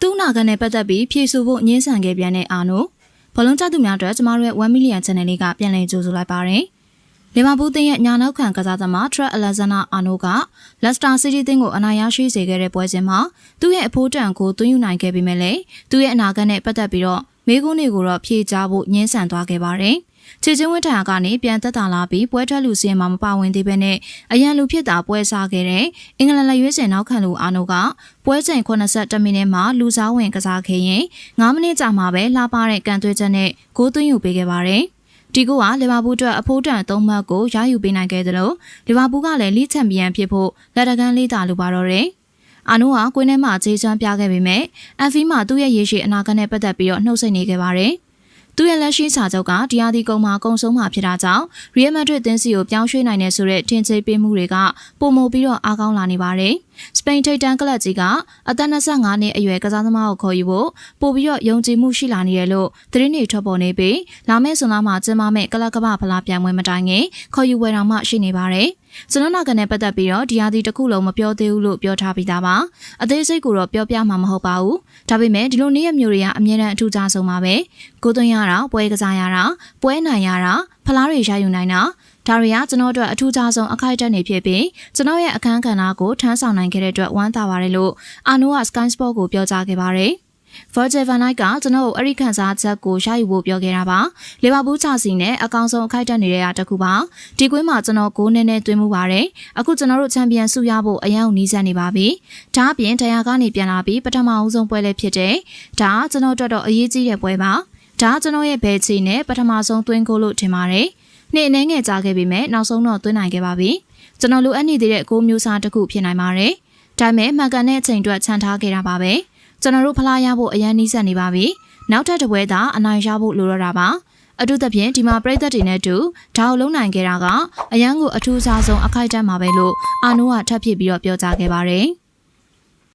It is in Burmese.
သူ့နာခံနဲ့ပတ်သက်ပြီးဖြည့်ဆို့ဖို့ညှင်းဆန်ခဲ့ပြန်တဲ့အာနိုဘလုံးကျသူများအတွက်ကျမတို့ရဲ့1 million channel လေးကပြန်လည်ကြိုဆိုလိုက်ပါတယ်။လီဗာပူးတင်းရဲ့ညာနောက်ခံကစားသမားထရက်အလက်ဇန္နာအာနိုကလက်စတာစီးတီးတင်းကိုအနိုင်ရရှိစေခဲ့တဲ့ပွဲစဉ်မှာသူ့ရဲ့အဖိုးတန်ကိုသွင်းယူနိုင်ခဲ့ပေမဲ့လည်းသူ့ရဲ့အနာဂတ်နဲ့ပတ်သက်ပြီးတော့ မေးခွန်းတွေကိုတော့ဖြေကြားဖို့ညှင်းဆန်သွားခဲ့ပါတယ်။ခြေချင်းဝတ်ထံကနေပြန်သက်သာလာပြီးပွဲထွက်လူစင်းမှာမပါဝင်သေးဘဲနဲ့အရန်လူဖြစ်တာပွဲစားခဲ့တဲ့အင်္ဂလန်လက်ရွေးစင်နောက်ခံလူအာနိုကပွဲချိန်82မိနစ်မှာလူစားဝင်ကစားခဲ့ရင်9မိနစ်ကြာမှပဲလှပတဲ့ကန်သွေးချက်နဲ့ဂိုးသွင်းယူပေးခဲ့ပါတယ်။ဒီကိုကလီဗာပူးအတွက်အဖိုးတန်၃မှတ်ကိုရယူပေးနိုင်ခဲ့သလိုလီဗာပူးကလည်းလိချန်ပီယံဖြစ်ဖို့လက်တကန်းလေးတာလိုပါတော့တယ်။ အာနိုကကွင်းထဲမှာခြေချမ်းပြခဲ့ပေမဲ့အန်ဖီမှာသူ့ရဲ့ရေရှည်အနာဂတ်နဲ့ပတ်သက်ပြီးတော့နှုတ်ဆက်နေခဲ့ပါတယ်။သူ့ရဲ့လက်ရှိစာချုပ်ကတရားဒီကုံမှာကုံဆုံးမှာဖြစ်တာကြောင့် Real Madrid တင်းစီကိုပြောင်းရွှေ့နိုင်တယ်ဆိုတဲ့ထင်ကြေးပေးမှုတွေကပုံမပြီးတော့အားကောင်းလာနေပါတယ်။စပိန်ထိပ်တန်းကလပ်ကြီးကအသက်25နှစ်အရွယ်ကစားသမားကိုခေါ်ယူဖို့ပို့ပြီးတော့ယုံကြည်မှုရှိလာနေတယ်လို့သတင်းတွေထွက်ပေါ်နေပြီးလာမယ့်ဇွန်လမှာကျင်းပမယ့်ကလပ်ကမ္ဘာဖလားပြိုင်ပွဲမတိုင်ခင်ခေါ်ယူဝယ်တော်မှရှိနေပါတယ်။ ကျွန်တော်နာကနေပတ်သက်ပြီးတော့ဒီဟာဒီတစ်ခုလုံးမပြောသေးဘူးလို့ပြောထားပြီးသားပါ။အသေးစိတ်ကိုတော့ပြောပြမှာမဟုတ်ပါဘူး။ဒါပေမဲ့ဒီလိုနေ့ရက်မျိုးတွေကအမြဲတမ်းအထူးခြားဆုံးပါပဲ။ကိုသွင်းရတာပွဲကစားရတာပွဲနိုင်ရတာဖလားတွေရယူနိုင်တာဒါတွေကကျွန်တော်တို့အထူးခြားဆုံးအခိုက်အတန့်နေဖြစ်ပြီးကျွန်တော်ရဲ့အခန်းကဏ္ဍကိုထမ်းဆောင်နိုင်ခဲ့တဲ့အတွက်ဝမ်းသာပါတယ်လို့အာနိုက Sky Sport ကိုပြောကြားခဲ့ပါတယ်။ Virgil van Dijk ကကျွန်တော်ကိုအဲ့ဒီခန်းစားချက်ကိုရယူဖို့ပြောခဲ့တာပါ။လီဗာပူးချာစီနဲ့အကောင်ဆုံးအခိုက်အတန့်နေတဲ့ရာတစ်ခုပါ။ဒီကွင်းမှာကျွန်တော်ဂိုးနဲ့နဲ့တွင်းမှုပါတယ်။အခုကျွန်တော်တို့ချန်ပီယံဆုရဖို့အရန်ကိုနီးစပ်နေပါပြီ။ဒါအပြင်တရားကနေပြန်လာပြီးပထမအဦးဆုံးပွဲလေးဖြစ်တဲ့ဒါကကျွန်တော်တို့တော့အရေးကြီးတဲ့ပွဲပါ။ဒါကျွန်တော်ရဲ့ဘယ်ချီနဲ့ပထမဆုံးသွင်းကိုလို့ထင်ပါတယ်။နေ့အနေငယ်ကြားခဲ့ပေမဲ့နောက်ဆုံးတော့သွင်းနိုင်ခဲ့ပါပြီ။ကျွန်တော်လိုအပ်နေသေးတဲ့ဂိုးမျိုးစားတစ်ခုဖြစ်နိုင်ပါတယ်။ဒါပေမဲ့မှန်ကန်တဲ့အချိန်အတွက်ခြံထားခဲ့တာပါပဲ။ ကျွန်တော်တို့ဖလားရဖို့အရန်နီးစပ်နေပါပြီ။နောက်ထပ်တစ်ပွဲသာအနိုင်ရဖို့လိုတော့တာပါ။အထူးသဖြင့်ဒီမှာပြည်သက်တွေနဲ့တူဒါကိုလုံးနိုင်ခဲ့တာကအရန်ကိုအထူးစားဆုံးအခိုက်အတန့်မှာပဲလို့အာနိုးကထပ်ဖြစ်ပြီးတော့ပြောကြားခဲ့ပါတယ်။